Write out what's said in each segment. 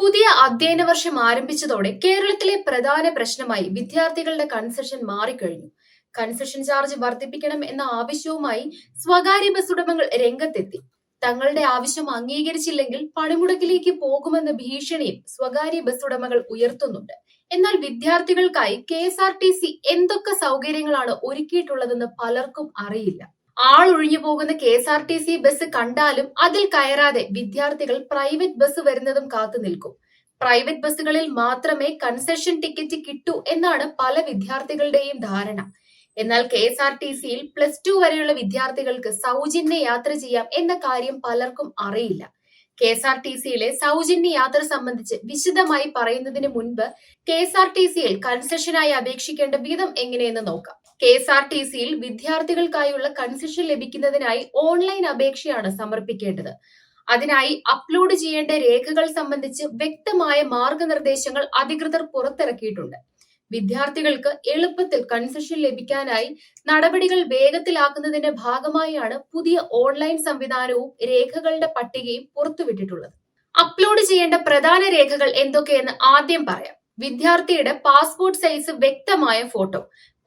പുതിയ അധ്യയന വർഷം ആരംഭിച്ചതോടെ കേരളത്തിലെ പ്രധാന പ്രശ്നമായി വിദ്യാർത്ഥികളുടെ കൺസെഷൻ മാറിക്കഴിഞ്ഞു. കൺസെഷൻ ചാർജ് വർദ്ധിപ്പിക്കണം എന്ന ആവശ്യവുമായി സ്വകാര്യ ബസ് ഉടമകൾ രംഗത്തെത്തി. തങ്ങളുടെ ആവശ്യം അംഗീകരിച്ചില്ലെങ്കിൽ പണിമുടക്കിലേക്ക് പോകുമെന്ന ഭീഷണിയും സ്വകാര്യ ബസ് ഉടമകൾ ഉയർത്തുന്നുണ്ട്. എന്നാൽ വിദ്യാർത്ഥികൾക്കായി കെ എന്തൊക്കെ സൗകര്യങ്ങളാണ് ഒരുക്കിയിട്ടുള്ളതെന്ന് പലർക്കും അറിയില്ല. ആൾ ഒഴിഞ്ഞു പോകുന്ന K S R T C bus കണ്ടാലും അതിൽ കയറാതെ വിദ്യാർത്ഥികൾ പ്രൈവറ്റ് ബസ് വരുന്നതും കാത്തു നിൽക്കും. പ്രൈവറ്റ് ബസ്സുകളിൽ മാത്രമേ കൺസെഷൻ ടിക്കറ്റ് കിട്ടൂ എന്നാണ് പല വിദ്യാർത്ഥികളുടെയും ധാരണ. എന്നാൽ കെ എസ് ആർ ടി സിയിൽ പ്ലസ് ടു വരെയുള്ള വിദ്യാർത്ഥികൾക്ക് സൗജന്യ യാത്ര ചെയ്യാം എന്ന കാര്യം പലർക്കും അറിയില്ല. കെ എസ് ആർ ടി സിയിലെ സൗജന്യ യാത്ര സംബന്ധിച്ച് വിശദമായി പറയുന്നതിന് മുൻപ് കെ എസ് ആർ ടി സിയിൽ കൺസെഷനായി അപേക്ഷിക്കേണ്ട വിധം എങ്ങനെയെന്ന് നോക്കാം. കെ എസ് ആർ ടി സിയിൽ വിദ്യാർത്ഥികൾക്കായുള്ള കൺസെഷൻ ലഭിക്കുന്നതിനായി ഓൺലൈൻ അപേക്ഷയാണ് സമർപ്പിക്കേണ്ടത്. അതിനായി അപ്ലോഡ് ചെയ്യേണ്ട രേഖകൾ സംബന്ധിച്ച് വ്യക്തമായ മാർഗനിർദ്ദേശങ്ങൾ അധികൃതർ പുറത്തിറക്കിയിട്ടുണ്ട്. വിദ്യാർത്ഥികൾക്ക് എളുപ്പത്തിൽ കൺസെഷൻ ലഭിക്കാനായി നടപടികൾ വേഗത്തിലാക്കുന്നതിന്റെ ഭാഗമായാണ് പുതിയ ഓൺലൈൻ സംവിധാനവും രേഖകളുടെ പട്ടികയും പുറത്തുവിട്ടിട്ടുള്ളത്. അപ്ലോഡ് ചെയ്യേണ്ട പ്രധാന രേഖകൾ എന്തൊക്കെയെന്ന് ആദ്യം പറയാം. വിദ്യാർത്ഥിയുടെ പാസ്പോർട്ട് സൈസ് വ്യക്തമായ ഫോട്ടോ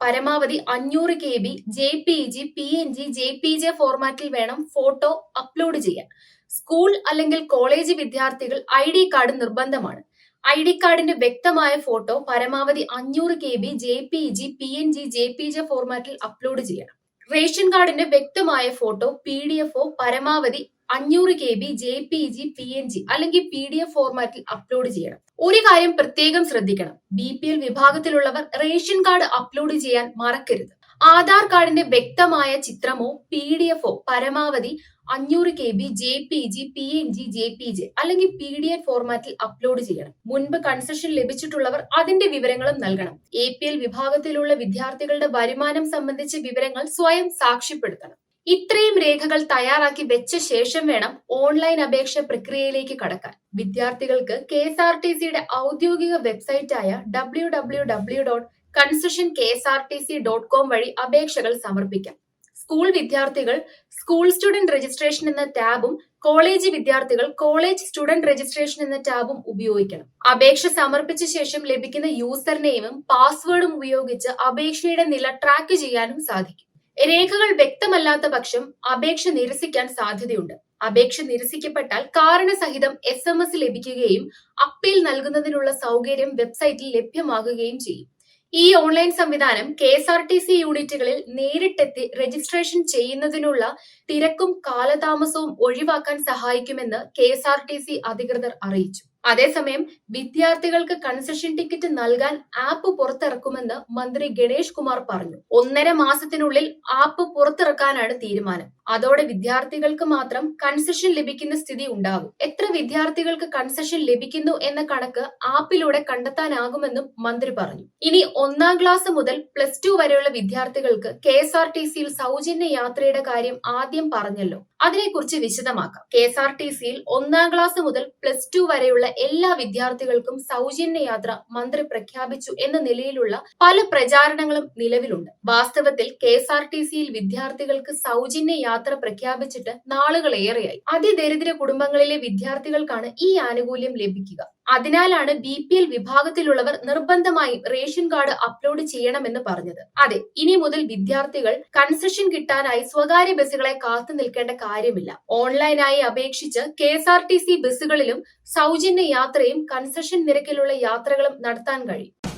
പരമാവധി അഞ്ഞൂറ് K B J P G P N G J P J ഫോർമാറ്റിൽ വേണം ഫോട്ടോ അപ്ലോഡ് ചെയ്യാൻ. സ്കൂൾ അല്ലെങ്കിൽ കോളേജ് വിദ്യാർത്ഥികൾ ഐ ഡി കാർഡ് നിർബന്ധമാണ്. ഐ ഡി കാർഡിന്റെ വ്യക്തമായ ഫോട്ടോ പരമാവധി അഞ്ഞൂറ് K B J P G P N G J P J ഫോർമാറ്റിൽ അപ്ലോഡ് ചെയ്യണം. റേഷൻ കാർഡിന്റെ വ്യക്തമായ ഫോട്ടോ പി ഡി എഫ് പരമാവധി അഞ്ഞൂറ് K B J P G P N G അല്ലെങ്കിൽ പി ഡി എഫ് ഫോർമാറ്റിൽ അപ്ലോഡ് ചെയ്യണം. ഒരു കാര്യം പ്രത്യേകം ശ്രദ്ധിക്കണം. ബി പി എൽ വിഭാഗത്തിലുള്ളവർ റേഷൻ കാർഡ് അപ്ലോഡ് ചെയ്യാൻ മറക്കരുത്. ആധാർ കാർഡിന്റെ വ്യക്തമായ ചിത്രമോ പി ഡി എഫോ പരമാവധി അഞ്ഞൂറ് K B J P G P N G J P J അല്ലെങ്കിൽ പി ഡി എഫ് ഫോർമാറ്റിൽ അപ്ലോഡ് ചെയ്യണം. മുൻപ് കൺസെഷൻ ലഭിച്ചിട്ടുള്ളവർ അതിന്റെ വിവരങ്ങളും നൽകണം. എ പി എൽ വിഭാഗത്തിലുള്ള വിദ്യാർത്ഥികളുടെ വരുമാനം സംബന്ധിച്ച വിവരങ്ങൾ സ്വയം സാക്ഷ്യപ്പെടുത്തണം. ഇത്രയും രേഖകൾ തയ്യാറാക്കി വെച്ച ശേഷം വേണം ഓൺലൈൻ അപേക്ഷ പ്രക്രിയയിലേക്ക് കടക്കാൻ. വിദ്യാർത്ഥികൾക്ക് കെ എസ് ആർ ടി സിയുടെ ഔദ്യോഗിക വെബ്സൈറ്റായ W W W dot concession K S R T C dot com വഴി അപേക്ഷകൾ സമർപ്പിക്കാം. സ്കൂൾ വിദ്യാർത്ഥികൾ സ്കൂൾ സ്റ്റുഡന്റ് രജിസ്ട്രേഷൻ എന്ന ടാബും കോളേജ് വിദ്യാർത്ഥികൾ കോളേജ് സ്റ്റുഡന്റ് രജിസ്ട്രേഷൻ എന്ന ടാബും ഉപയോഗിക്കണം. അപേക്ഷ സമർപ്പിച്ച ശേഷം ലഭിക്കുന്ന യൂസർ നെയിമും പാസ്വേഡും ഉപയോഗിച്ച് അപേക്ഷയുടെ നില ട്രാക്ക് ചെയ്യാനും സാധിക്കും. രേഖകൾ വ്യക്തമല്ലാത്ത പക്ഷം അപേക്ഷ നിരസിക്കാൻ സാധ്യതയുണ്ട്. അപേക്ഷ നിരസിക്കപ്പെട്ടാൽ കാരണസഹിതം എസ് എം എസ് ലഭിക്കുകയും അപ്പീൽ നൽകുന്നതിനുള്ള സൗകര്യം വെബ്സൈറ്റിൽ ലഭ്യമാകുകയും ചെയ്യും. ഈ ഓൺലൈൻ സംവിധാനം K S R T C യൂണിറ്റുകളിൽ നേരിട്ടെത്തി രജിസ്ട്രേഷൻ ചെയ്യുന്നതിനുള്ള തിരക്കും കാലതാമസവും ഒഴിവാക്കാൻ സഹായിക്കുമെന്ന് K S R T C അധികൃതർ അറിയിച്ചു. അതേസമയം വിദ്യാർത്ഥികൾക്ക് കൺസെഷൻ ടിക്കറ്റ് നൽകാൻ ആപ്പ് പുറത്തിറക്കുമെന്ന് മന്ത്രി ഗണേഷ് കുമാർ പറഞ്ഞു. ഒന്നര മാസത്തിനുള്ളിൽ ആപ്പ് പുറത്തിറക്കാനാണ് തീരുമാനം. അതോടെ വിദ്യാർത്ഥികൾക്ക് മാത്രം കൺസെഷൻ ലഭിക്കുന്ന സ്ഥിതി ഉണ്ടാകും എത്ര വിദ്യാർത്ഥികൾക്ക് കൺസെഷൻ ലഭിക്കുന്നു എന്ന കണക്ക് ആപ്പിലൂടെ കണ്ടെത്താനാകുമെന്നും മന്ത്രി പറഞ്ഞു. ഇനി ഒന്നാം ക്ലാസ് മുതൽ പ്ലസ് ടു വരെയുള്ള വിദ്യാർത്ഥികൾക്ക് കെ എസ് ആർ ടി സിയിൽ സൗജന്യ യാത്രയുടെ കാര്യം ആദ്യം പറഞ്ഞല്ലോ. അതിനെക്കുറിച്ച് വിശദമാക്കാം. കെ എസ് ആർ ടി സിയിൽ ഒന്നാം ക്ലാസ് മുതൽ പ്ലസ് ടു വരെയുള്ള എല്ലാ വിദ്യാർത്ഥികൾക്കും സൗജന്യ യാത്ര മന്ത്രി പ്രഖ്യാപിച്ചു എന്ന നിലയിലുള്ള പല പ്രചാരണങ്ങളും നിലവിലുണ്ട്. വാസ്തവത്തിൽ കെ എസ് ആർ ടി സിയിൽ വിദ്യാർത്ഥികൾക്ക് സൗജന്യ യാത്ര പ്രഖ്യാപിച്ചിട്ട് നാളുകളേറെയായി. അതിദരിദ്ര കുടുംബങ്ങളിലെ വിദ്യാർത്ഥികൾക്കാണ് ഈ ആനുകൂല്യം ലഭിക്കുക. അതിനാലാണ് ബി പി എൽ വിഭാഗത്തിലുള്ളവർ നിർബന്ധമായും റേഷൻ കാർഡ് അപ്ലോഡ് ചെയ്യണമെന്ന് പറഞ്ഞത്. അതെ ഇനി മുതൽ വിദ്യാർത്ഥികൾ കൺസെഷൻ കിട്ടാനായി സ്വകാര്യ ബസ്സുകളെ കാത്തു നിൽക്കേണ്ട കാര്യമില്ല. ഓൺലൈനായി അപേക്ഷിച്ച് K S R T C ബസ്സുകളിലും സൗജന്യ യാത്രയും കൺസെഷൻ നിരക്കിലുള്ള യാത്രകളും നടത്താൻ കഴിയും.